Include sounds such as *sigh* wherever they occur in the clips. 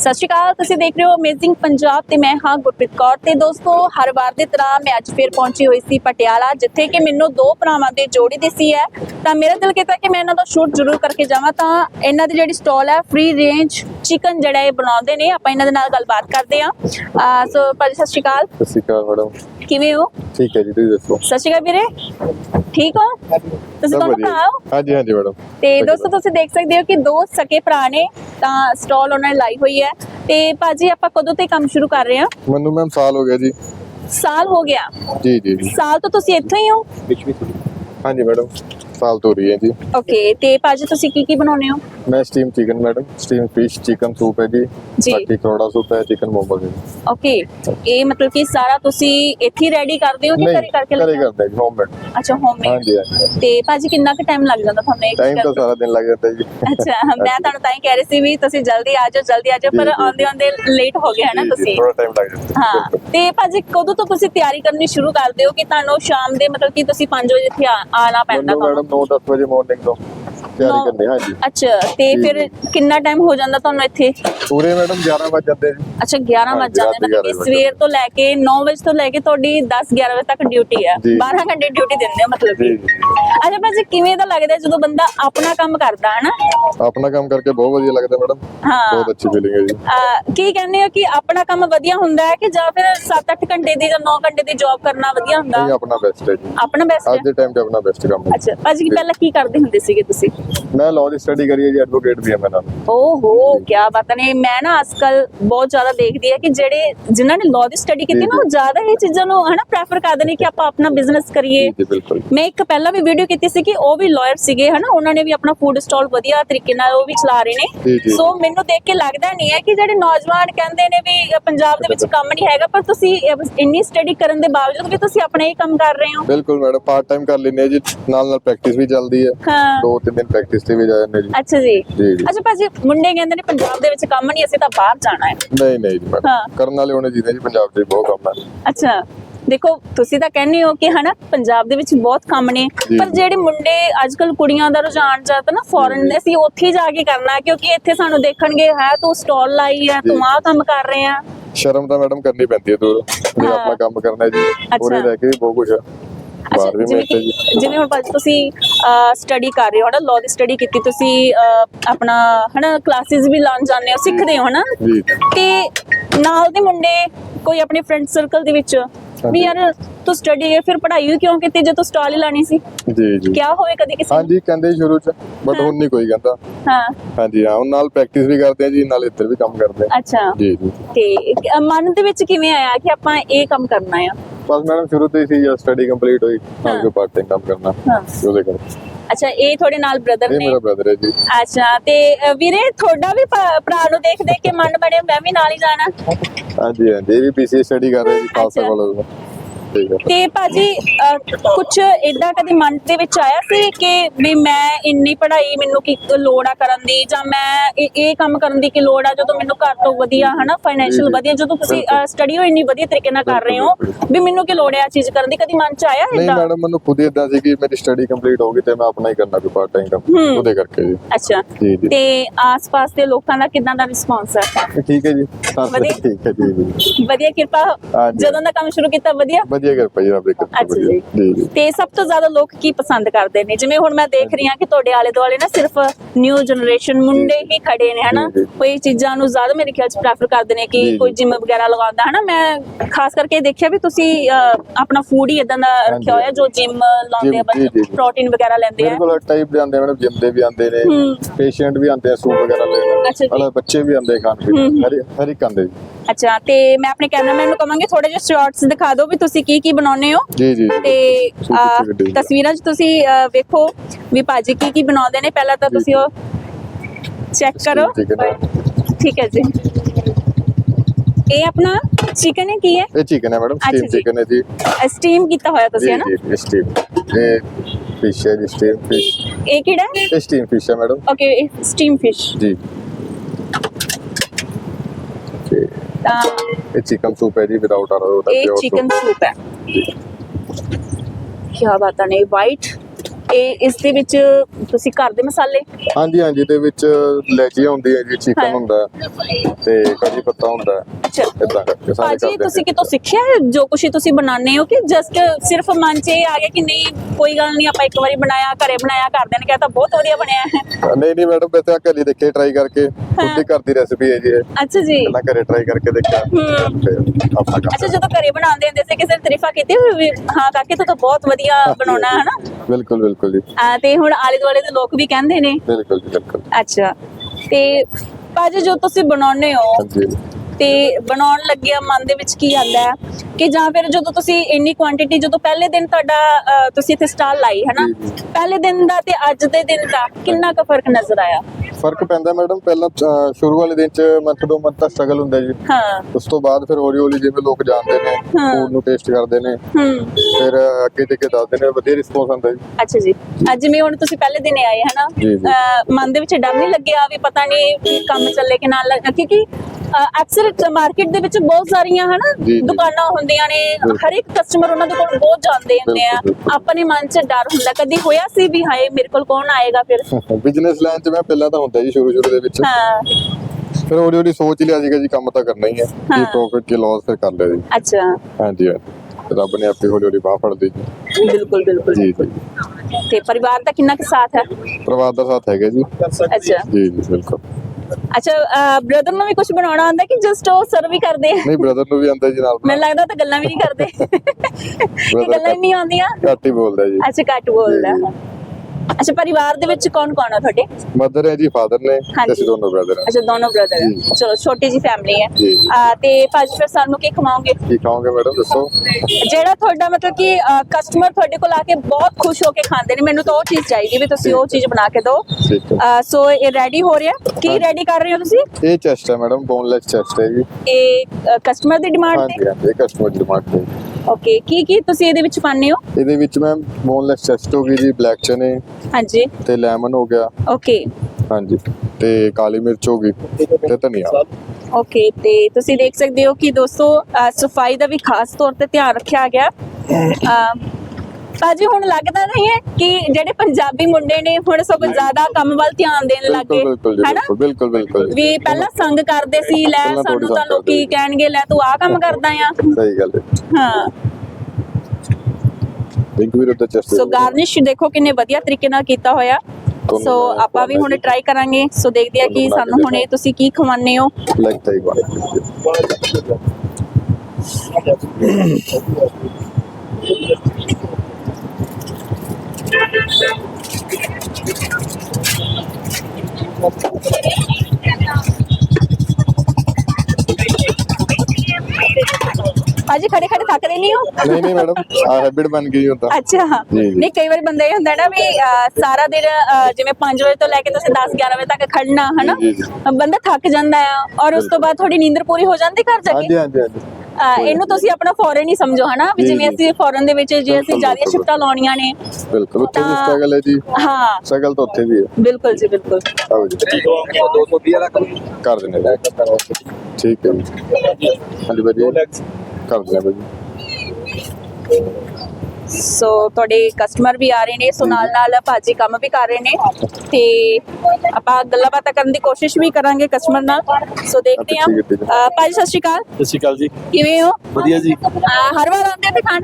ਸਤਿ ਸ਼੍ਰੀ ਅਕਾਲ, ਤੁਸੀਂ ਦੇਖ ਰਹੇ ਹੋ ਅਮੇਜ਼ਿੰਗ ਪੰਜਾਬ ਤੇ ਮੈਂ ਹਾਂ ਗੁਰਪ੍ਰੀਤ ਕੌਰ ਤੇ ਦੋਸਤੋ, ਹਰ ਵਾਰ ਦੀ ਤਰ੍ਹਾਂ ਮੈਂ ਅੱਜ ਫਿਰ ਪਹੁੰਚੀ ਹੋਈ ਸੀ ਪਟਿਆਲਾ, ਜਿੱਥੇ ਕਿ ਮੈਨੂੰ ਦੋ ਭਰਾਵਾਂ ਦੀ ਜੋੜੀ ਦਿਸੀ ਹੈ ਤਾਂ ਮੇਰਾ ਦਿਲ ਕੀਤਾ ਕਿ ਮੈਂ ਇਹਨਾਂ ਦਾ ਸ਼ੂਟ ਜ਼ਰੂਰ ਕਰਕੇ ਜਾਵਾਂ, ਤਾਂ ਇਹਨਾਂ ਦੀ ਜਿਹੜੀ ਸਟਾਲ ਹੈ ਫ੍ਰੀ ਰੇਂਜ ਚਿਕਨ ਜਿਹੜਾ ਇਹ ਬਣਾਉਂਦੇ ਨੇ ਆਪਾਂ ਇਹਨਾਂ ਦੇ ਨਾਲ ਗੱਲਬਾਤ ਕਰਦੇ ਅਹ ਸੋ ਭਾਜੀ ਸਤਿ ਸ਼੍ਰੀ ਅਕਾਲ। ਸਤਿ ਸ਼੍ਰੀ ਅਕਾਲ ਮੈਡਮ। ਕਿਵੇਂ ਹੋ? ਠੀਕ ਹੈ ਜੀ ਤੁਸੀਂ ਦੱਸੋ? ਸਤਿ ਸ਼੍ਰੀ ਅਕਾਲ ਵੀਰੇ। ਠੀਕ ਹੋ? ਤੁਸੀਂ ਵਧੀਆ। ਭਰਾ ਹੋ? ਹਾਂਜੀ ਹਾਂਜੀ ਮੈਡਮ। ਤੇ ਦੋਸਤੋ ਤੁਸੀਂ ਦੇਖ ਸਕਦੇ ਹੋ ਕਿ ਦੋ ਸਕੇ ਭਰਾ ਨੇ ਤਾਂ ਸਟਾਲ ਉਹਨਾਂ ਨੇ ਲਾਈ ਹੋਈ ਹੈ। ਤੇ ਭਾਜੀ ਆਪਾਂ ਕਦੋਂ ਤੇ ਕੰਮ ਸ਼ੁਰੂ ਕਰ ਰਹੇ ਹਾਂ? ਮੈਨੂੰ ਮੈਮ ਸਾਲ ਹੋ ਗਿਆ ਜੀ। ਸਾਲ ਹੋ ਗਿਆ। ਜੀ ਜੀ ਜੀ। ਸਾਲ ਤੋਂ ਤੁਸੀਂ ਇੱਥੇ ਹੀ ਹੋ? ਹਾਂਜੀ ਮੈਡਮ। ਸਾਲ ਤੋਂ ਰਹੀ ਹੈ ਜੀ। ਓਕੇ ਤੇ ਭਾਜੀ ਤੁਸੀਂ ਕੀ ਕੀ ਬਣਾਉਂਦੇ ਹੋ? ਮੈਂ steam chicken madam steam fish chicken soup ਹੈ ਜੀ। ਜੀ। ਬਾਕੀ ਕਰੋੜਾ ਸੂਪ ਹੈ ਚਿਕਨ ਮੋਮੋਜ਼ ਹੈ ਓਕੇ ਇਹ ਮਤਲਬ ਕਿ ਸਾਰਾ ਤੁਸੀਂ ਇੱਥੇ ਰੈਡੀ ਕਰਦੇ ਹੋ ਕਿ ਘਰੇ ਕਰਕੇ ਘਰੇ ਲੈਂਦੇ ਹੋ? ਕਰਦੇ ਜੀ ਹੋਮਮੇਡ ਅੱਛਾ ਹੋਮਮੇਡ ਹਾਂਜੀ ਹਾਂਜੀ। ਤੇ ਭਾਜੀ ਕਿੰਨਾ ਕੁ ਟਾਈਮ ਲੱਗ ਜਾਂਦਾ ਤੁਹਾਨੂੰ ਇਹ ਟਾਈਮ ਤਾਂ ਸਾਰਾ ਦਿਨ ਲੱਗ ਜਾਂਦਾ ਜੀ। ਅੱਛਾ ਮੈਂ ਤੁਹਾਨੂੰ ਤਾਂ ਹੀ ਕਹਿ ਰਹੀ ਸੀ ਵੀ ਤੁਸੀਂ ਜਲਦੀ ਆ ਜਾਓ ਜਲਦੀ ਆ ਜਾਓ ਪਰ ਜੀ, ਜੀ। ਆਉਂਦੇ ਆਉਂਦੇ ਲੇਟ ਹੋ ਗਏ ਹੈ ਨਾ ਤੁਸੀਂ? ਥੋੜਾ ਟਾਈਮ ਲੱਗ ਜਾਂਦਾ ਹਾਂ ਬਿਲਕੁਲ। ਤੇ ਭਾਜੀ ਕਦੋਂ ਤੋਂ ਤੁਸੀਂ ਤਿਆਰੀ ਕਰਨੀ ਸ਼ੁਰੂ ਕਰਦੇ ਹੋ ਕਿ ਤੁਹਾਨੂੰ ਸ਼ਾਮ ਦੇ ਮਤਲਬ ਕਿ ਤੁਸੀਂ 5 ਵਜੇ ਇੱਥੇ ਆ- ਆਉਣਾ ਪੈਂਦਾ ਮੈਨੂੰ ਤੁਹਾਨੂੰ ਮੈਡਮ 9-10 ਵਜੇ ਮਾਰਨਿੰਗ ਤੋਂ ਤਿਆਰੀ ਕਰਨੀ ਹਾਂਜੀ। ਅੱਛਾ ਤੇ ਫਿਰ ਕਿੰਨਾ ਟਾਈਮ ਹੋ ਜਾਂਦਾ ਤੁਹਾਨੂੰ ਇੱਥੇ? ਪੂਰੇ ਮੈਡਮ 11 ਵਜੇ ਜਾਂਦੇ ਜੀ ਅੱਛਾ 11 ਵਜ ਜਾਂਦੇ ਮਤਲਬ ਕਿ 11 ਵਜੇ। ਸਵੇਰ ਤੋਂ ਲੈ ਕੇ 9 ਵਜੇ ਤੋਂ ਲੈ ਕੇ ਤੁਹਾਡੀ 10 11 ਵਜੇ ਤੱਕ ਡਿਊਟੀ ਹੈ ਜੀ। 12 ਘੰਟੇ ਡਿਊਟੀ ਦਿੰਦੇ ਹੋ ਮਤਲਬ ਕਿ। ਅੱਛਾ ਭਾਜੀ ਕਿਵੇਂ ਦਾ ਲੱਗਦਾ ਜਦੋਂ ਬੰਦਾ ਆਪਣਾ ਕੰਮ ਕਰਦਾ ਹੈ ਨਾ ਆਪਣਾ ਕੰਮ ਕਰਕੇ ਬਹੁਤ ਵਧੀਆ ਲੱਗਦਾ ਮੈਡਮ ਹਾਂ। ਬਹੁਤ ਅੱਛੀ ਫੀਲਿੰਗ ਹੈ ਜੀ। ਕੀ ਕਹਿੰਦੇ ਹੋ ਕਿ ਆਪਣਾ ਕੰਮ ਵਧੀਆ ਹੁੰਦਾ ਹੈ ਕਿ ਜਾਂ ਫਿਰ 7-8 ਘੰਟੇ ਦੀ ਜਾਂ 9 ਘੰਟੇ ਦੀ ਜੌਬ ਕਰਨਾ ਵਧੀਆ ਹੁੰਦਾ? ਨਹੀਂ ਆਪਣਾ ਬੈਸਟ ਹੈ ਜੀ। ਆਪਣਾ ਬੈਸਟ ਅੱਜ ਹੈ? ਦੇ ਟਾਈਮ 'ਤੇ ਆਪਣਾ ਬੈਸਟ ਕੰਮ ਹੈ। ਅੱਛਾ ਭਾਜੀ ਪਹਿਲਾਂ ਕੀ ਕਰਦੇ ਹੁੰਦੇ ਸੀਗੇ ਤੁਸੀਂ? ਮੈਂ ਲਾਅ ਦੀ ਸਟੱਡੀ ਕਰੀ ਹੈ ਜੀ ਐਡਵੋਕੇਟ ਵੀ ਹਾਂ ਮੈਂ ਨਾਲ ਓਹੋ ਕੀ ਬਾਤ ਨੇ ਮੈਂ ਨਾ ਅੱਜਕੱਲ ਬਹੁਤ ਜ਼ਿਆਦਾ ਦੇਖਦੀ ਆ ਕਿ ਜਿਹੜੇ ਜਿਨ੍ਹਾਂ ਨੇ ਲਾਅ ਦੀ ਸਟੱਡੀ ਕੀਤੀ ਨਾ ਉਹ ਜ਼ਿਆਦਾ ਇਹ ਚੀਜ਼ਾਂ ਨੂੰ ਹਨਾ ਪ੍ਰੈਫਰ ਕਰਦੇ ਨੇ ਕਿ ਆਪਾਂ ਆਪਣਾ ਬਿਜ਼ਨਸ ਕਰੀਏ। ਜੀ ਜੀ ਬਿਲਕੁਲ। ਮੈਂ ਇੱਕ ਪਹਿਲਾਂ ਵੀ ਵੀਡੀਓ ਕੀਤੀ ਸੀ ਕਿ ਉਹ ਵੀ ਲਾਇਰ ਸੀਗੇ ਹਨਾ ਉਹਨਾਂ ਨੇ ਵੀ ਆਪਣਾ ਫੂਡ ਸਟਾਲ ਵਧੀਆ ਤਰੀਕੇ ਨਾਲ ਉਹ ਵੀ ਚਲਾ ਰਹੇ ਨੇ। ਜੀ। ਸੋ ਮੈਨੂੰ ਦੇਖ ਕੇ ਲੱਗਦਾ ਨਹੀਂ ਹੈ ਕਿ ਜਿਹੜੇ ਨੌਜਵਾਨ ਕਹਿੰਦੇ ਨੇ ਵੀ ਪੰਜਾਬ ਦੇ ਵਿੱਚ ਕੰਮ ਨਹੀਂ ਹੈਗਾ ਪਰ ਤੁਸੀਂ ਇੰਨੀ ਸਟੱਡੀ ਕਰਨ ਦੇ ਬਾਵਜੂਦ ਵੀ ਤੁਸੀਂ ਆਪਣਾ ਹੀ ਕੰਮ ਕਰ ਰਹੇ ਹੋ। ਬਿਲਕੁਲ ਮੈਡਮ ਪਾਰਟ ਟਾਈਮ ਕਰ ਲੈਂਦੇ ਹਾਂ ਜੀ ਨਾਲ ਨਾਲ ਪ੍ਰੈਕਟਿਸ ਵੀ ਚੱਲਦੀ ਹੈ। ਹਾਂ। ਦੋ ਤਿੰਨ ਦਿਨ ਪ੍ਰੈਕਟਿਸ ਤੇ ਵੀ ਜਾ ਜਾਂਦੇ ਜੀ ਅੱਛਾ ਜੀ ਜੀ ਜੀ ਅੱਛਾ ਭਾਜੀ ਮੁੰਡੇ ਕਹਿੰਦੇ ਨੇ ਪੰਜਾਬ ਦੇ ਵਿੱਚ ਕੰਮ ਨਹੀਂ ਅਸੀਂ ਤਾਂ ਬਾਹਰ ਜਾਣਾ ਹੈ ਨਹੀਂ ਨਹੀਂ ਜੀ ਹਾਂ। ਕਰਨ ਵਾਲੇ ਹੋਣੇ ਚਾਹੀਦੇ ਜੀ ਪੰਜਾਬ 'ਚ ਬਹੁਤ ਕੰਮ ਹੈ ਅੱਛਾ ਦੇਖੋ ਤੁਸੀਂ ਤਾਂ ਕਹਿੰਦੇ ਹੋ ਕਿ ਹਨਾ ਪੰਜਾਬ ਦੇ ਵਿੱਚ ਬਹੁਤ ਕੰਮ ਨੇ ਜੀ। ਪਰ ਜਿਹੜੇ ਮੁੰਡੇ ਅੱਜਕੱਲ ਕੁੜੀਆਂ ਦਾ ਰੁਝਾਨ ਜ਼ਿਆਦਾ ਨਾ ਫੋਰਨ ਦੇ ਅਸੀਂ ਉੱਥੇ ਜਾ ਕੇ ਕਰਨਾ ਹੈ, ਕਿਉਂਕਿ ਇੱਥੇ ਸਾਨੂੰ ਦੇਖਣਗੇ ਹੈ ਤੂੰ ਸਟਾਲ ਲਾਈ ਹੈ ਤੂੰ ਜੀ। ਆਹ ਕੰਮ ਕਰ ਰਹੇ ਆ ਸ਼ਰਮ ਤਾਂ ਮੈਡਮ ਕਰਨੀ ਪੈਂਦੀ ਹੈ ਦੂਰ ਜੇ ਹਾਂ। ਆਪਣਾ ਕੰਮ ਕਰਨਾ ਹੈ ਜੀ ਉਰੇ ਅੱਛਾ। ਰਹਿ ਕੇ ਵੀ ਬਹੁਤ ਕੁਝ ਹੈ ਬਾਹਰ ਵੀ ਜਿਵੇਂ ਜੀ ਹੁਣ ਭਾਜੀ ਤੁਸੀਂ ਸਟੱਡੀ ਕਰ ਰਹੇ ਹੋ ਨਾ ਲਾਅ ਦੀ ਸਟੱਡੀ ਕੀਤੀ ਤੁਸੀਂ ਅਹ, ਆਪਣਾ ਹਨਾ ਕਲਾਸਿਸ ਵੀ ਲਾਉਣ ਜਾਂਦੇ ਹੋ ਸਿੱਖਦੇ ਹੋ ਹਨਾ? ਜੀ। ਤੇ ਨਾਲ ਦੇ ਮੁੰਡੇ ਕੋਈ ਆਪਣੇ ਫਰੈਂਡ ਸਰਕਲ ਦੇ ਵਿੱਚ ਵੀ। ਯਾਰ ਤੂੰ ਸਟੱਡੀ ਫਿਰ ਪੜ੍ਹਾਈ ਕਿਉਂ ਕੀਤੀ ਜੇ ਤੂੰ ਸਟਾਲ ਹੀ ਲਾਣੀ ਸੀ? ਜੀ ਜੀ। ਕਿਆ ਹੋਵੇ ਕਦੀ ਕਿਸੇ ਨੂੰ? ਹਾਂਜੀ ਕਹਿੰਦੇ ਸ਼ੁਰੂ 'ਚ ਬਟ ਹੁਣ ਨਹੀਂ ਕੋਈ ਕਹਿੰਦਾ। ਹਾਂ। ਹਾਂਜੀ ਹਾਂ ਹੁਣ ਨਾਲ ਪ੍ਰੈਕਟਿਸ ਵੀ ਕਰਦੇ ਆ ਜੀ ਨਾਲ ਇੱਧਰ ਵੀ ਕੰਮ ਕਰਦੇ ਆ। ਅੱਛਾ। ਜੀ ਜੀ। ਤੇ ਅ, ਮਨ ਦੇ ਵਿੱਚ ਕਿਵੇਂ ਆਇਆ ਕਿ ਆਪਾਂ ਇਹ ਕੰਮ ਕਰਨਾ ਆ? ਬਸ ਮੈਡਮ ਸ਼ੁਰੂ ਤੋਂ ਹੀ ਸੀ ਜਦ ਸਟੱਡੀ ਕੰਪਲੀਟ ਹੋਈ। ਨਾਲ ਕੋਈ ਪਾਰਟ ਟਾਈਮ ਕੰਮ ਕਰਨਾ ਹਾਂ। ਉਹਦੇ ਕਰਕੇ। ਅੱਛਾ ਇਹ ਤੁਹਾਡੇ ਨਾਲ ਬ੍ਰਦਰ ਇਹ ਨੇ? ਮੇਰਾ ਬ੍ਰਦਰ ਹੈ ਜੀ। ਅੱਛਾ ਤੇ ਅ, ਵੀਰੇ ਤੁਹਾਡਾ ਵੀ ਭ- ਭਰਾ ਨੂੰ ਦੇਖ ਦੇਖ ਕੇ ਮਨ ਬਣਿਆ ਮੈਂ ਵੀ ਨਾਲ ਹੀ ਜਾਣਾ? ਹਾਂਜੀ ਹਾਂਜੀ ਇਹ ਵੀ ਪੀਸੀ ਸਟੱਡੀ ਕਰ ਰਹੇ ਜੀ ਖਾਲਸਾ ਅੱਛਾ। ਕਾਲਜ ਤੋਂ ਭਾਜੀ ਕੁਝ ਇਦਾਂ ਕਦੇ ਮਨ ਦੇ ਵਿੱਚ ਆਇਆ ਸੀ ਕਿ ਵੀ ਮੈਂ ਇੰਨੀ ਪੜ੍ਹਾਈ ਮੈਨੂੰ ਕੀ ਲੋੜ ਆ ਕਰਨ ਦੀ ਜਾਂ ਮੈਂ ਇਹ ਕੰਮ ਕਰਨ ਦੀ ਕੀ ਲੋੜ ਆ ਜਦੋਂ ਮੈਨੂੰ ਘਰ ਤੋਂ ਵਧੀਆ ਹਨਾ ਫਾਈਨੈਂਸ਼ੀਅਲ। ਵਧੀਆ ਜਦੋਂ ਤੁਸੀਂ। ਸਟੱਡੀ ਹੋ ਇੰਨੀ ਵਧੀਆ ਤਰੀਕੇ ਨਾਲ ਕਰ ਰਹੇ ਹੋ ਵੀ ਮੈਨੂੰ ਕੀ ਲੋੜ ਆ ਚੀਜ਼ ਕਰਨ ਦੀ? ਕਦੀ ਮਨ ਚ ਆਇਆ ਨਹੀਂ ਇਦਾਂ ਮੈਡਮ ਮੈਨੂੰ ਖੁਦ ਇਦਾਂ ਸੀ ਕਿ ਮੇਰੀ ਸਟੱਡੀ ਕੰਪਲੀਟ ਹੋ ਗਈ ਤੇ ਮੈਂ ਆਪਣਾ ਹੀ ਕਰਨਾ ਕੋਈ ਪਾਰਟ ਟਾਈਮ ਕੰਮ। ਉਹਦੇ ਕਰਕੇ ਜੀ। ਅੱਛਾ। ਤੇ ਆਸ-ਪਾਸ ਦੇ ਲੋਕਾਂ ਦਾ ਕਿਦਾਂ ਦਾ ਰਿਸਪੌਂਸ ਹੈ ਠੀਕ ਹੈ ਜੀ। ਠੀਕ ਹੈ ਜੀ ਵਧੀਆ ਕਿਰਪਾ। ਜਦੋਂ ਦਾ ਕੰਮ ਸ਼ੁਰੂ ਕੀਤਾ ਵਧੀਆ ਵਧੀਆ ਕਰ ਪਈ ਰੱਬ ਦੇ ਕਿਰਪਾ ਅੱਛਾ ਜੀ। ਜੀ ਜੀ ਤੇ ਸਭ ਤੋਂ ਜ਼ਿਆਦਾ ਲੋਕ ਕੀ ਪਸੰਦ ਕਰਦੇ ਨੇ ਜਿਵੇਂ ਹੁਣ ਮੈਂ ਦੇਖ ਰਹੀ ਹਾਂ ਕਿ ਤੁਹਾਡੇ ਆਲੇ ਦੁਆਲੇ ਨਾ ਸਿਰਫ ਨਿਊ ਜਨਰੇਸ਼ਨ ਮੁੰਡੇ ਹੀ ਖੜੇ ਨੇ ਹਨਾ ਜੀ, ਜੀ। ਕੋਈ ਚੀਜ਼ਾਂ ਨੂੰ ਜ਼ਿਆਦਾ ਮੇਰੇ ਖਿਆਲ ਚ ਪ੍ਰੈਫਰ ਕਰਦੇ ਨੇ ਕਿ ਜੀ। ਕੋਈ ਜਿਮ ਵਗੈਰਾ ਲਗਾਉਂਦਾ ਹਨਾ ਮੈਂ ਖਾਸ ਕਰਕੇ ਦੇਖਿਆ ਵੀ ਤੁਸੀਂ ਅਹ, ਆਪਣਾ ਫੂਡ ਹੀ ਇਦਾਂ ਦਾ ਰੱਖਿਆ ਹੋਇਆ ਜੋ ਜਿਮ ਲਾਉਂਦੇ ਆ ਜੀ, ਜੀ, ਜੀ। ਪ੍ਰੋਟੀਨ ਵਗੈਰਾ ਲੈਂਦੇ ਮੇਰੇ ਆ ਕੋਲ ਟਾਈਪ ਦੇ ਆਉਂਦੇ ਮੈਡਮ ਜਿਮ ਦੇ ਵੀ ਆਉਂਦੇ ਨੇ ਹੂੰ। ਪੇਸ਼ੈਂਟ ਵੀ ਆਉਂਦੇ ਆ ਸੂਪ ਵਗੈਰਾ ਲੈਣ ਅੱਛਾ ਜੀ। ਅਲੱਗ ਬੱਚੇ ਵੀ ਆਉਂਦੇ ਖਾਣ ਹੂੰ, ਹੂੰ। ਪੀਣ ਹਰ ਹਰ ਇੱਕ ਆਉਂਦੇ ਜੀ ਅੱਛਾ ਤੇ ਮੈਂ ਆਪਣੇ ਕੈਮਰਾਮੈਨ ਨੂੰ ਕਹਾਂਗੀ ਥੋੜੇ ਜਿਹੇ ਸ਼ਾਰਟਸ ਦਿਖਾ ਦਿਓ ਵੀ ਤੁਸੀਂ ਕੀ ਕੀ ਬਣਾਉਂਦੇ ਹੋ। ਜੀ ਜੀ। ਤੇ ਅਹ। ਤਸਵੀਰਾਂ 'ਚ ਤੁਸੀਂ ਅਹ, ਵੇਖੋ ਵੀ ਭਾਜੀ ਕੀ ਕੀ ਬਣਾਉਂਦੇ ਨੇ। ਪਹਿਲਾਂ ਤਾਂ ਤੁਸੀਂ ਉਹ ਚੈੱਕ ਕਰੋ। chicken ਹੈ। ਠੀਕ ਹੈ ਜੀ। ਇਹ ਆਪਣਾ ਚਿਕਨ ਹੈ ਕੀ ਹੈ? ਇਹ ਚਿਕਨ ਹੈ ਮੈਡਮ ਅੱਛਾ ਸਟੀਮ ਜੀ। ਚਿਕਨ ਹੈ ਜੀ। ਸਟੀਮ ਕੀਤਾ ਹੋਇਆ ਤੁਸੀਂ ਹੈ ਨਾ? ਜੀ ਸਟੀਮ ਇਹ ਫਿਸ਼ ਹੈ ਜੀ ਸਟੀਮ ਫਿਸ਼ ਇਹ ਕਿਹੜਾ? ਹੈ ਇਹ ਸਟੀਮ ਫਿਸ਼ ਹੈ ਮੈਡਮ ਓਕੇ ਸਟੀਮ ਫਿਸ਼ ਜੀ। ਤੇ ਇਹ ਚਿਕਨ ਸੂਪ ਹੈ ਜੀ ਵਿਦਆਊਟ ਅਰਾਰੋਟ ਇਹ ਚਿਕਨ ਸੂਪ ਹੈ। ਕੀ ਬਾਤ ਹੈ ਨੇ ਵਾਈਟ ਇਹ ਇਸ ਦੇ ਵਿੱਚ ਤੁਸੀਂ ਘਰ ਦੇ ਮਸਾਲੇ? ਹਾਂਜੀ ਹਾਂਜੀ ਦੇ ਵਿੱਚ ਲੈਚੀ ਹੁੰਦੀ ਹੈ ਜੀ। ਚਿਕਨ ਹੁੰਦਾ ਹੈ ਤੇ ਕੜੀ ਪੱਤਾ ਹੁੰਦਾ ਹੈ। ਅੱਛਾ। ਇਦਾਂ ਕਰਕੇ ਸਾਰੇ ਭਾਜੀ ਤੁਸੀਂ ਕਿਤੋਂ ਸਿੱਖਿਆ ਹੈ? ਜੋ ਕੁਛ ਤੁਸੀਂ ਬਣਾਉਂਦੇ ਹੋ ਕਿ ਜਸਟ ਸਿਰਫ ਮਨ 'ਚ ਇਹ ਆ ਗਿਆ ਕਿ ਨਹੀਂ ਕੋਈ ਗੱਲ ਨਹੀਂ ਆਪਾਂ ਇੱਕ ਵਾਰੀ ਬਣਾਇਆ ਘਰੇ ਬਣਾਇਆ ਘਰਦਿਆਂ ਨੇ ਕਿਹਾ ਤਾਂ ਬਹੁਤ ਵਧੀਆ ਬਣਿਆ ਹੈ। ਨਹੀਂ ਨਹੀਂ ਮੈਡਮ ਮੈਂ ਤਾਂ ਘਰੇ ਦੇਖੇ ਟਰਾਈ ਕਰਕੇ ਖੁਦ ਘਰ ਦੀ ਰੈਸਿਪੀ ਹੈ ਜੀ ਅੱਛਾ ਜੀ। ਪਹਿਲਾਂ ਘਰੇ ਟਰਾਈ ਕਰਕੇ ਦੇਖਿਆ ਅੱਛਾ ਜਦੋਂ ਘਰੇ ਬਣਾਉਂਦੇ ਹੁੰਦੇ ਸੀ ਕਿਸੇ ਨੇ ਤਾਰੀਫਾਂ ਕੀਤੀ ਹਾਂ ਕਾਕੇ ਤੂੰ ਤਾਂ ਬਹੁਤ ਵਧੀਆ ਬਣਾਉਣਾ ਹੈ ਨਾ? ਬਿਲਕੁਲ ਬਿਲਕੁਲ ਜੀ। ਆ, ਤੇ ਹੁਣ ਆਲੇ ਦੁਆਲੇ ਦੇ ਲੋਕ ਵੀ ਕਹਿੰਦੇ ਨੇ? ਬਿਲਕੁਲ ਜੀ ਬਿਲਕੁਲ। ਅੱਛਾ। ਤੇ ਭਾਜੀ ਜੋ ਤੁਸੀਂ ਬਣਾਉਂਦੇ ਹੋ ਹਾਂਜੀ। ਤੇ ਬਣਾਉਣ ਲੱਗਿਆ ਮਨ ਦੇ ਵਿੱਚ ਕੀ ਆਉਂਦਾ ਹੈ? ਕਿ ਜਾਂ ਫਿਰ ਜਦੋਂ ਤੁਸੀਂ ਇੰਨੀ ਕੁਆਂਟੀਟੀ ਜਦੋਂ ਪਹਿਲੇ ਦਿਨ ਤੁਹਾਡਾ ਤੁਸੀਂ ਇੱਥੇ ਸਟਾਲ ਲਾਈ ਹੈ ਨਾ। ਪਹਿਲੇ ਦਿਨ ਦਾ ਤੇ ਅੱਜ ਦੇ ਦਿਨ ਦਾ ਕਿੰਨਾ ਕੁ ਫ਼ਰਕ ਨਜ਼ਰ ਆਇਆ? ਫ਼ਰਕ ਪੈਂਦਾ ਮੈਡਮ ਪਹਿਲਾਂ ਸ਼ੁਰੂ ਵਾਲੇ ਦਿਨ ਚ ਮੰਥ ਦੋ ਮੰਥ ਦਾ ਸਟਰਗਲ ਹੁੰਦਾ ਜੀ। ਹਾਂ। ਉਸ ਤੋਂ ਬਾਅਦ ਫਿਰ ਹੌਲੀ ਹੌਲੀ ਜਿਵੇਂ ਲੋਕ ਜਾਣਦੇ ਨੇ। ਫੂਡ ਨੂੰ ਟੇਸਟ ਕਰਦੇ ਨੇ ਹੂੰ। ਫਿਰ ਅੱਗੇ ਤੇ ਅੱਗੇ ਦੱਸਦੇ ਨੇ ਵਧੀਆ ਰਿਸਪੌਂਸ ਆਉਂਦਾ ਜੀ। ਅੱਛਾ ਜੀ। ਅੱਜ ਜਿਵੇਂ ਹੁਣ ਤੁਸੀਂ ਪਹਿਲੇ ਦਿਨ ਆਏ ਹੈ ਨਾ ਜੀ, ਜੀ। ਅ, ਮਨ ਦੇ ਵਿੱਚ ਡਰ ਨਹੀਂ ਲੱਗਿਆ ਵੀ ਪਤਾ ਨਹੀਂ ਕੰਮ ਚੱਲੇ ਕਿ ਨਾ ਲੱਗ ਕਿਉਂਕਿ ਅਕਸਰ ਮਾਰਕੀਟ ਦੇ ਵਿੱਚ ਬਹੁਤ ਸਾਰੀਆਂ ਹਨਾ। ਦੁਕਾਨਾਂ ਹੁੰਦੀਆਂ ਨੇ। ਹਰ ਇੱਕ ਕਸਟਮਰ ਉਹਨਾਂ ਦੇ ਕੋਲ ਬਹੁਤ ਜਾਂਦੇ ਹੁੰਦੇ ਆ। ਆਪਣੇ ਮਨ 'ਚ ਡਰ ਹੁੰਦਾ ਕਦੀ ਹੋਇਆ ਸੀ ਵੀ ਹਾਏ ਮੇਰੇ ਕੋਲ ਕੌਣ ਆਏਗਾ ਫਿਰ? ਬਿਜ਼ਨਸ ਲਾਈਨ ਚ ਮੈਂ ਪਹਿਲਾਂ ਤਾਂ ਹੁੰਦਾ ਜੀ ਸ਼ੁਰੂ ਸ਼ੁਰੂ ਦੇ ਵਿੱਚ। ਹਾਂ। ਫਿਰ ਹੌਲੀ ਹੌਲੀ ਸੋਚ ਲਿਆ ਸੀਗਾ ਜੀ ਕੰਮ ਤਾਂ ਕਰਨਾ ਹੀ ਹੈ। ਕੀ। ਪ੍ਰੋਫਿਟ ਕੀ ਲਾਸ ਫਿਰ ਕਰ ਲਿਆ ਜੀ। ਅੱਛਾ। ਹਾਂਜੀ ਰੱਬ ਨੇ ਆਪੇ ਹੌਲੀ ਹੌਲੀ ਬਾਹ ਫੜ ਲਈ ਜੀ। ਬਿਲਕੁਲ ਬਿਲਕੁਲ। ਜੀ ਜੀ। ਤੇ ਪਰਿਵਾਰ ਦਾ ਕਿੰਨਾ ਕੁ ਸਾਥ ਹੈ? ਪਰਿਵਾਰ ਦਾ ਸਾਥ ਹੈਗਾ ਜੀ। ਅੱਛਾ। ਜੀ ਜੀ ਬਿਲਕੁਲ। ਅੱਛਾ ਬ੍ਰਦਰ ਨੂੰ ਵੀ ਕੁਝ ਬਣਾਉਣਾ ਆਉਂਦਾ ਕਿ ਜਸਟ ਉਹ ਸਰਵ ਹੀ ਕਰਦੇ ਆ? ਨਹੀਂ ਬ੍ਰਦਰ ਨੂੰ ਵੀ ਆਉਂਦਾ ਜੀ ਨਾਲ ਮੈਨੂੰ ਲੱਗਦਾ ਤਾਂ ਗੱਲਾਂ ਵੀ ਨਹੀਂ ਕਰਦੇ। *laughs* ਗੱਲਾਂ ਹੀ ਨਹੀਂ ਆਉਂਦੀਆਂ। ਘੱਟ ਹੀ ਬੋਲਦਾ ਜੀ। ਅੱਛਾ ਘੱਟ ਬੋਲਦਾ। ਅੱਛਾ ਪਰਿਵਾਰ ਦੇ ਵਿੱਚ ਕੌਣ ਕੌਣ ਆ ਤੁਹਾਡੇ? ਮਦਰ ਹੈ ਜੀ ਫਾਦਰ ਨੇ ਤੇ ਹਾਂਜੀ। ਅਸੀਂ ਦੋਨੋਂ ਬ੍ਰਦਰ ਹਾਂ। ਅੱਛਾ ਦੋਨੋਂ ਬ੍ਰਦਰ ਜੀ। ਚਲੋ ਛੋਟੀ ਜੀ ਫੈਮਿਲੀ ਹੈ। ਜੀ, ਤੇ ਭਾਜੀ ਫਿਰ ਸਾਨੂੰ ਕੀ ਖਵਾਓਗੇ? ਕੀ ਖਾਓਗੇ ਮੈਡਮ ਦੱਸੋ? ਜਿਹੜਾ ਤੁਹਾਡਾ ਮਤਲਬ ਕਿ ਕਸਟਮਰ ਤੁਹਾਡੇ ਕੋਲ ਆ ਕੇ ਬਹੁਤ ਖੁਸ਼ ਹੋ ਕੇ ਖਾਂਦੇ ਨੇ ਮੈਨੂੰ ਤਾਂ ਉਹ ਚੀਜ਼ ਚਾਹੀਦੀ ਵੀ ਤੁਸੀਂ ਉਹ ਚੀਜ਼ ਬਣਾ ਕੇ ਦਿਓ। ਠੀਕ ਹੈ। ਆ, ਸੋ ਇਹ ਰੈਡੀ ਹੋ ਰਿਹਾ? ਕੀ ਰੈਡੀ ਕਰ ਰਹੇ ਹੋ ਤੁਸੀਂ? ਇਹ ਚੈਸਟ ਹੈ ਮੈਡਮ ਬੋਨਲੈਸ ਚੈਸਟ ਹੈ ਜੀ। ਇਹ ਕਸਟਮਰ ਦੀ ਡਿਮਾਂਡ ਹਾਂਜੀ ਤੇ? ਹਾਂਜੀ ਇਹ ਕਸਟਮਰ ਡਿਮਾਂਡ ਤੇ। ਓਕੇ ਕੀ ਕੀ ਤੁਸੀਂ ਇਹਦੇ ਵਿੱਚ ਪਾਉਂਦੇ ਹੋ? ਇਹਦੇ ਵਿੱਚ ਮੈਮ ਬੋਨਲੈਸ ਚੈਸਟ ਹੋ ਗਈ ਜੀ ਬਲੈਕ ਚਨੇ ਹਾਂਜੀ। ਤੇ ਲੈਮਨ ਹੋ ਗਿਆ। ਓਕੇ ਹਾਂਜੀ ਤੇ ਕਾਲੀ ਮਿਰਚ ਹੋ ਗਈ ਤੇ ਧਨੀਆ। ਓਕੇ ਤੇ ਤੁਸੀਂ ਦੇਖ ਸਕਦੇ ਹੋ ਕਿ ਦੋਸਤੋ ਸਫ਼ਾਈ ਦਾ ਵੀ ਖਾਸ ਤੌਰ ਤੇ ਧਿਆਨ ਰੱਖਿਆ ਗਿਆ। ਭਾਜੀ ਹੁਣ ਲੱਗਦਾ ਨਹੀਂ ਹੈ ਕਿ ਜਿਹੜੇ ਪੰਜਾਬੀ ਮੁੰਡੇ ਨੇ ਹੁਣ ਸਗੋਂ ਜ਼ਿਆਦਾ ਕੰਮ ਵੱਲ ਧਿਆਨ ਦੇਣ ਲੱਗ ਹੈਨਾ? ਬਿਲਕੁਲ ਬਿਲਕੁਲ। ਵੀ ਪਹਿਲਾਂ ਸੰਗ ਕਰਦੇ ਸੀ ਲੈ ਸਾਨੂੰ ਤਾਂ ਲੋਕੀ। ਕਹਿਣਗੇ ਲੈ ਤੂੰ ਆਹ ਕੰਮ ਕਰਦਾ ਆ। ਸਹੀ ਗੱਲ ਹੈ। ਹਾਂ। ਥੈਂਕ ਯੂ ਦਾ ਚੈਸਟ ਸੋ ਗਾਰਨਿਸ਼ ਦੇਖੋ ਕਿੰਨੇ ਵਧੀਆ ਤਰੀਕੇ ਨਾਲ ਕੀਤਾ ਹੋਇਆ। ਸੋ ਆਪਾਂ ਵੀ ਹੁਣ ਟਰਾਈ ਕਰਾਂਗੇ। ਸੋ ਦੇਖਦੇ ਆ ਕਿ ਸਾਨੂੰ ਹੁਣ ਇਹ ਤੁਸੀਂ ਕੀ ਖਵਾਉਂਦੇ ਹੋ। ਲੱਗਦਾ ਹੀ ਬਣ। ਭਾਜੀ ਖੜੇ ਖੜੇ ਥੱਕਦੇ ਨਹੀਂ ਹੋ? ਨਹੀਂ ਨਹੀਂ ਮੈਡਮ ਆ ਹੈਬਿਟ ਬਣ ਗਈ ਤਾਂ। ਅੱਛਾ। ਜੀ, ਜੀ। ਨਹੀਂ ਕਈ ਵਾਰ ਬੰਦਾ ਇਹ ਹੁੰਦਾ ਨਾ ਵੀ ਅਹ, ਸਾਰਾ ਦਿਨ ਅਹ, ਜਿਵੇਂ 5 ਵਜੇ ਤੋਂ ਲੈ ਕੇ ਤੁਸੀਂ 10 11 ਵਜੇ ਤੱਕ ਖੜਨਾ ਹਨਾ? ਜੀ, ਜੀ, ਬੰਦਾ ਥੱਕ ਜਾਂਦਾ ਆ ਔਰ ਉਸ ਤੋਂ ਬਾਅਦ ਥੋੜੀ ਨੀਂਦਰ ਪੂਰੀ ਹੋ ਜਾਂਦੀ ਘਰ ਜਾ ਕੇ? ਹਾਂਜੀ ਹਾਂਜੀ। ਇਹਨੂੰ ਤੁਸੀਂ ਆਪਣਾ ਫੋਰਨ ਹੀ ਸਮਝੋ ਹਨਾ? ਵੀ ਜਿਵੇਂ। ਅਸੀਂ ਫੋਰਨ ਦੇ ਵਿੱਚ ਜੇ ਅਸੀਂ ਜ਼ਿਆਦਾ। ਸ਼ਿਫਟਾਂ ਲਾਉਣੀਆਂ ਨੇ ਬਿਲਕੁਲ ਉੱਥੇ ਵੀ ਸਟਰਗਲ ਹੈ ਜੀ। ਹਾਂ। ਸਟਰਗਲ ਤਾਂ ਉੱਥੇ ਵੀ ਹੈ। ਬਿਲਕੁਲ ਜੀ ਬਿਲਕੁਲ। ਆਓ ਜੀ। 220 ਵਾਲਾ ਕਰ ਦਿੰਦੇ ਨੇ ਠੀਕ ਹੈ ਜੀ। ਹਾਂਜੀ ਵਧੀਆ। ਕਰ ਦਿੰਦੇ ਨੇ ਸੋ ਤੁਹਾਡੇ ਕਸਟਮਰ ਵੀ ਆ ਰਹੇ ਨੇ ਸੋ ਨਾਲ ਨਾਲ ਭਾਜੀ ਕੰਮ ਵੀ ਕਰ ਰਹੇ ਨੇ। ਤੇ ਆਪਾਂ ਗੱਲਾਂ ਬਾਤਾਂ ਕਰਨ ਦੀ ਕੋਸ਼ਿਸ਼ ਵੀ ਕਰਾਂਗੇ ਕਸਟਮਰ ਨਾਲ। ਸੋ ਦੇਖਦੇ ਹਾਂ। ਅਹ, ਭਾਜੀ ਸਤਿ ਸ਼੍ਰੀ ਅਕਾਲ। ਸਤਿ ਸ਼੍ਰੀ ਅਕਾਲ ਜੀ। ਕਿਵੇਂ ਹੋ? ਵਧੀਆ ਜੀ। ਅਹ, ਹਰ ਵਾਰ ਆਉਂਦੇ ਤੇ ਖਾਣ?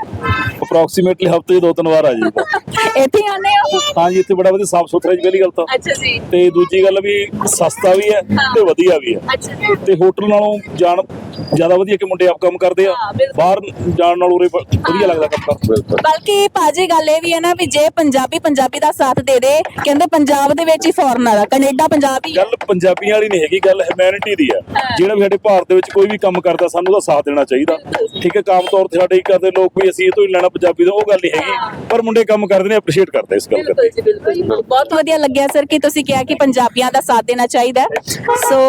ਅਪਰੋਕਸੀਮੇਟਲੀ ਹਫ਼ਤੇ 'ਚ ਦੋ ਤਿੰਨ ਵਾਰ ਆ ਜੀ। *laughs* ਇੱਥੇ ਹੀ ਆਉਂਦੇ ਹੋ? ਹਾਂ ਜੀ ਇੱਥੇ ਬੜਾ ਵਧੀਆ ਸਾਫ਼ ਸੁਥਰਾ ਜੀ ਪਹਿਲੀ ਗੱਲ ਤਾਂ। ਅੱਛਾ ਜੀ। ਤੇ ਦੂਜੀ ਗੱਲ ਵੀ ਸਸਤਾ ਵੀ ਹੈ ਤੇ ਵਧੀਆ ਵੀ ਹੈ। ਅੱਛਾ ਜੀ। ਤੇ ਹੋਟਲ ਨਾਲੋਂ ਜਾਣ ਜ਼ਿਆਦਾ ਵਧੀਆ ਕਿ ਮੁੰਡੇ ਆਪ ਕੰਮ ਕਰਦੇ ਆ? ਹਾਂ, ਬਿਲਕੁਲ। ਬਾਹਰ ਜਾਣ ਨਾਲ ਉਰੇ ਬ- ਵਧੀਆ ਲੱਗਦਾ ਕੰਮ ਕਰਨਾ। ਬਿਲਕੁਲ ਬਲਕਿ ਭਾਜੀ ਗੱਲ ਇਹ ਵੀ ਹੈ ਨਾ ਵੀ ਜੇ ਪੰਜਾਬੀ ਪੰਜਾਬੀ ਦਾ ਸਾਥ ਦੇ ਦੇ ਕਹਿੰਦੇ ਪੰਜਾਬ ਦੇ ਵਿੱਚ ਹੀ ਫੋਰਨਰ ਆ ਕੈਨੇਡਾ ਪੰਜਾਬ ਆ। ਗੱਲ ਪੰਜਾਬੀਆਂ ਵਾਲੀ ਨਹੀਂ ਹੈਗੀ ਗੱਲ ਹਿਊਮੈਨਿਟੀ ਦੀ ਹੈ। ਜਿਹੜਾ ਵੀ ਸਾਡੇ ਭਾਰਤ ਦੇ ਵਿੱਚ ਕੋਈ ਵੀ ਕੰਮ ਕਰਦਾ ਸਾਨੂੰ ਉਹਦਾ ਸਾਥ ਦੇਣਾ ਚਾਹੀਦਾ। ਠੀਕ ਹੈ ਕਾਮ ਤੌਰ ਤੇ ਸਾਡੇ ਕਰਦੇ ਲੋਕ ਵੀ ਅਸੀਂ ਇਹ ਤੋਂ ਹੀ ਲੈਣਾ ਪੰਜਾਬੀ ਦਾ ਉਹ ਗੱਲ ਨਹੀਂ ਹੈਗੀ। ਪਰ ਮੁੰਡੇ ਕੰਮ ਕਰਦੇ ਨੇ ਅਪਰੀਸ਼ੀਏਟ ਕਰਦੇ ਇਸ ਗੱਲ ਬਿਲਕੁਲ ਕਰਕੇ ਜੀ। ਬਿਲਕੁਲ ਬਹੁਤ ਵਧੀਆ ਲੱਗਿਆ ਸਰ ਕਿ ਤੁਸੀਂ ਕਿਹਾ ਕਿ ਪੰਜਾਬੀਆਂ ਦਾ ਸਾਥ ਦੇਣਾ ਚਾਹੀਦਾ। ਸੋ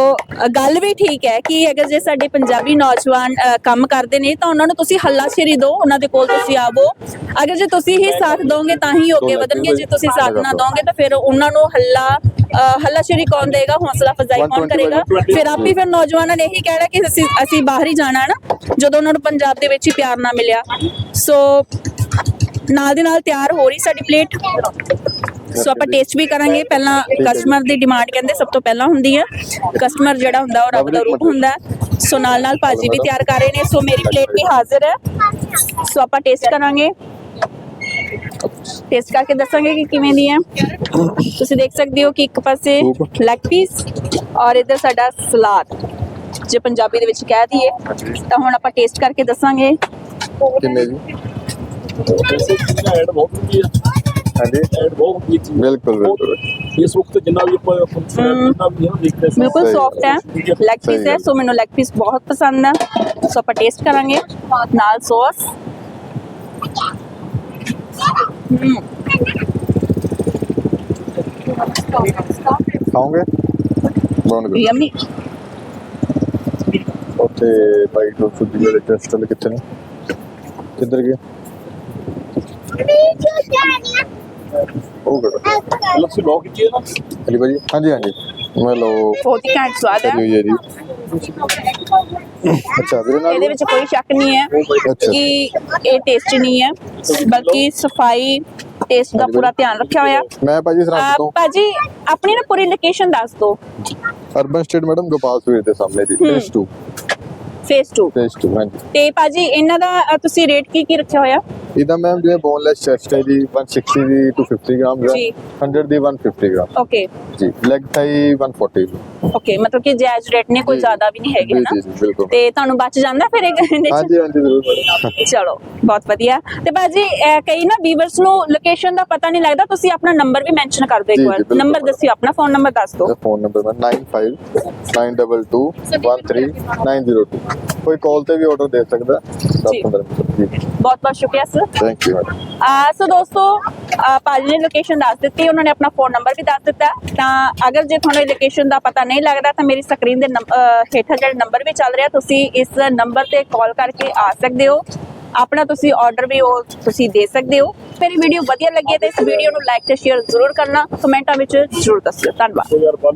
ਗੱਲ ਵੀ ਠੀਕ ਹੈ ਕਿ ਅਗਰ ਜੇ ਸਾਡੇ ਪੰਜਾਬੀ ਨੌਜਵਾਨ ਕੰਮ ਕਰਦੇ ਨੇ ਤਾਂ ਉਹਨਾਂ ਨੂੰ ਤੁਸੀਂ ਹੱਲਾਸ਼ੇਰੀ ਦਿਓ ਉਹਨਾਂ ਦੇ ਕੋਲ ਤੁਸੀਂ ਆਵੋ। ਅਗਰ ਜੇ ਤੁਸੀਂ ਹੀ ਸਾਥ ਦੋਗੇ ਤਾਂ ਹੀ ਅੱਗੇ ਵਧਣਗੇ ਜੇ ਤੁਸੀਂ ਸਾਥ ਨਾ ਦੋਗੇ ਤਾਂ ਫਿਰ ਉਹਨਾਂ ਨੂੰ ਹੱਲਾ ਅ, ਹੱਲਾਸ਼ੇਰੀ ਕੌਣ ਦੇਗਾ? ਹੌਸਲਾ ਫਜ਼ਾਈ ਕੌਣ 120 ਕਰੇਗਾ? ਫਿਰ ਆਪੇ ਫਿਰ ਨੌਜਵਾਨਾਂ ਨੇ ਇਹੀ ਕਹਿਣਾ ਕਿ ਅਸੀਂ ਅਸੀਂ ਬਾਹਰ ਹੀ ਜਾਣਾ ਹੈ ਨਾ ਜਦੋਂ ਉਹਨਾਂ ਨੂੰ ਪੰਜਾਬ ਦੇ ਵਿੱਚ ਹੀ ਪਿਆਰ ਨਾ ਮਿਲਿਆ। ਸੋ ਨਾਲ ਦੀ ਨਾਲ ਤਿਆਰ ਹੋ ਰਹੀ ਸਾਡੀ ਪਲੇਟ। ਸੋ ਆਪਾਂ ਟੇਸਟ ਵੀ ਕਰਾਂਗੇ। ਪਹਿਲਾਂ ਕਸਟਮਰ ਦੀ ਡਿਮਾਂਡ ਕਹਿੰਦੇ ਸਭ ਤੋਂ ਪਹਿਲਾਂ ਹੁੰਦੀ ਹੈ ਕਸਟਮਰ ਜਿਹੜਾ ਹੁੰਦਾ ਉਹ ਰੱਬ ਦਾ ਰੂਪ ਹੁੰਦਾ। ਹੈ। ਸੋ ਨਾਲ ਨਾਲ ਭਾਜੀ ਵੀ ਤਿਆਰ ਕਰ ਰਹੇ ਨੇ। ਸੋ ਮੇਰੀ ਪਲੇਟ ਵੀ ਹਾਜ਼ਰ ਹੈ। ਸੋ ਆਪਾਂ ਟੇਸਟ ਕਰਾਂਗੇ। ਟੇਸਟ ਕਰਕੇ ਦੱਸਾਂਗੇ ਕਿ ਕਿਵੇਂ ਦੀ ਹੈ। ਤੁਸੀਂ ਦੇਖ ਸਕਦੇ ਹੋ ਕਿ ਇੱਕ ਪਾਸੇ। ਲੈਗ ਪੀਸ ਔਰ ਇਧਰ ਸਾਡਾ ਸਲਾਦ। ਜੇ ਪੰਜਾਬੀ ਦੇ ਵਿੱਚ ਕਹਿ ਦਈਏ ਤਾਂ ਹੁਣ ਆਪਾਂ ਟੇਸਟ ਕਰਕੇ ਦੱਸਾਂਗੇ। ਕਿੰਨੇ ਜੀ? ਐਡ ਬਹੁਤ ਹੁੰਦੀ ਹੈ ਹਾਂਜੀ? ਐਡ ਬਹੁਤ ਹੁੰਦੀ ਹੈ। ਬਿਲਕੁਲ ਬਿਲਕੁਲ। ਇਸ ਵਕਤ ਜਿੰਨਾ ਵੀ ਆਪਾਂ ਜਿੰਨਾ ਵੀ ਇਹਨਾਂ ਦੇਖਦੇ ਸੀ ਬਿਲਕੁਲ ਸੌਫਟ ਹੈ। ਲੈਗ ਪੀਸ ਹੈ। ਸੋ ਮੈਨੂੰ ਲੈਗ ਪੀਸ ਬਹੁਤ ਪਸੰਦ ਹੈ। ਸੋ ਆਪਾਂ ਟੇਸਟ ਕਰਾਂਗੇ। ਨਾਲ ਸੌਸ ਖਾਓਗੇ? ਬਹੁਤ ਗੁੱਡ ਯਮੀ। ਉੱਥੇ ਬਾਈਕ ਨੂੰ ਫੁੱਦੀ ਵਾਲੇ ਟੈਸਟਲ ਕਿੱਥੇ ਨੇ? ਕਿੱਧਰ ਗਏ? ਉਹ ਗੁੱਡ ਲੱਸੀ ਲੋ ਕੀਤੀ ਹੈ ਨਾ? ਹਾਂਜੀ ਭਾਜੀ। ਹਾਂਜੀ ਹਾਂਜੀ। ਮੈਂ ਲੋ ਬਹੁਤ ਹੀ ਘੈਂਟ ਸਵਾਦ ਹੈ ਜੀ। ਅੱਛਾ ਵੀਰੇ ਨਾਲ ਇਹਦੇ ਵਿੱਚ ਕੋਈ ਸ਼ੱਕ ਨਹੀਂ ਹੈ ਅੱਛਾ। ਕਿ ਇਹ ਟੇਸਟੀ ਨਹੀਂ ਹੈ ਬਲਕਿ ਸਫ਼ਾਈ ਟੇਸਟ ਦਾ ਪੂਰਾ ਧਿਆਨ ਰੱਖਿਆ ਹੋਇਆ। ਮੈਂ ਭਾਜੀ ਸਰਹੰਦ ਤੋਂ। ਭਾਜੀ ਆਪਣੀ ਨਾ ਪੂਰੀ ਲੋਕੇਸ਼ਨ ਦੱਸ ਦਿਓ। ਅਰਬਨ ਸਟੇਟ ਮੈਡਮ ਗੋਪਾਲ ਸਵੀਰ ਦੇ ਸਾਹਮਣੇ ਜੀ। ਫੇਸ 2 ਫੇਸ 2 ਫੇਸ 2 ਹਾਂਜੀ। ਤੇ ਭਾਜੀ ਇਹਨਾਂ ਦਾ ਤੁਸੀਂ ਰੇਟ ਕੀ ਕੀ ਰੱਖਿਆ ਹੋਇਆ? ਇਹਦਾ ਮੈਮ ਜਿਵੇਂ ਬੋਨਲੈਸ ਚੈਸਟ ਹੈ ਜੀ 160 ਦੀ 250 ਗ੍ਰਾਮ ਜੀ। 100 ਦੀ 150 ਗ੍ਰਾਮ। ਓਕੇ ਜੀ ਲੈਗ ਥਾਈ 140 ਓਕੇ ਮਤਲਬ ਕਿ ਜਾਇਜ਼ ਰੇਟ ਨੇ ਕੋਈ। ਜ਼ਿਆਦਾ ਵੀ ਨਹੀਂ ਹੈਗੇ ਜੀ ਨਾ ਜੀ ਜੀ ਬਿਲਕੁਲ। ਤੇ ਤੁਹਾਨੂੰ ਬਚ ਜਾਂਦਾ ਫਿਰ 'ਚ? ਹਾਂਜੀ ਹਾਂਜੀ ਜ਼ਰੂਰ। ਚਲੋ ਬਹੁਤ ਵਧੀਆ। ਤੇ ਅਹ ਕਈ ਨਾ ਵੀਵਰਸ ਨੂੰ ਲੋਕੇਸ਼ਨ ਦਾ ਪਤਾ ਨਹੀਂ ਲੱਗਦਾ ਤੁਸੀਂ ਆਪਣਾ ਨੰਬਰ ਵੀ ਮੈਂਸ਼ਨ ਕਰ ਦਿਓ ਇੱਕ ਵਾਰ। ਨੰਬਰ। ਦੱਸਿਓ ਆਪਣਾ ਫੋਨ ਨੰਬਰ ਦੱਸ ਦਿਓ। ਫੋਨ ਨੰਬਰ ਮੈਂ 9592213902 ਕੋਈ ਕਾਲ ਤੇ ਵੀ ਆਰਡਰ ਦੇ ਸਕਦਾ। 10 ਜੀ। 15 ਮਿੰਟ। ਬਹੁਤ ਬਹੁਤ ਸ਼ੁਕਰੀਆ ਸਰ ਥੈਂਕ ਯੂ ਸੋ ਦੋਸਤੋ ਭਾਜੀ ਨੇ ਲੋਕੇਸ਼ਨ ਦੱਸ ਦਿੱਤੀ, ਉਹਨਾਂ ਨੇ ਆਪਣਾ ਫੋਨ ਨੰਬਰ ਵੀ ਦੱਸ ਦਿੱਤਾ। ਤਾਂ ਅਗਰ ਜੇ ਤੁਹਾਨੂੰ ਇਹ ਲੋਕੇਸ਼ਨ ਦਾ ਪਤਾ ਨਹੀਂ ਲੱਗਦਾ, ਤਾਂ ਮੇਰੀ ਸਕਰੀਨ ਦੇ ਨੰਬ- ਹੇਠਾਂ ਜਿਹੜਾ ਨੰਬਰ ਵੀ ਚੱਲ ਰਿਹਾ, ਤੁਸੀਂ ਇਸ ਨੰਬਰ ਤੇ ਕਾਲ ਕਰਕੇ ਆ ਸਕਦੇ ਹੋ। ਆਪਣਾ ਤੁਸੀਂ ਆਰਡਰ ਵੀ ਉਹ ਤੁਸੀਂ ਦੇ ਸਕਦੇ ਹੋ। ਮੇਰੀ ਵੀਡੀਓ ਵਧੀਆ ਲੱਗੀ ਹੈ, ਤਾਂ ਇਸ ਵੀਡੀਓ ਨੂੰ ਲਾਈਕ ਤੇ ਸ਼ੇਅਰ ਜ਼ਰੂਰ ਕਰਨਾ, ਕਮੈਂਟਾਂ ਵਿੱਚ ਜ਼ਰੂਰ ਦੱਸਿਓ। ਧੰਨਵਾਦ।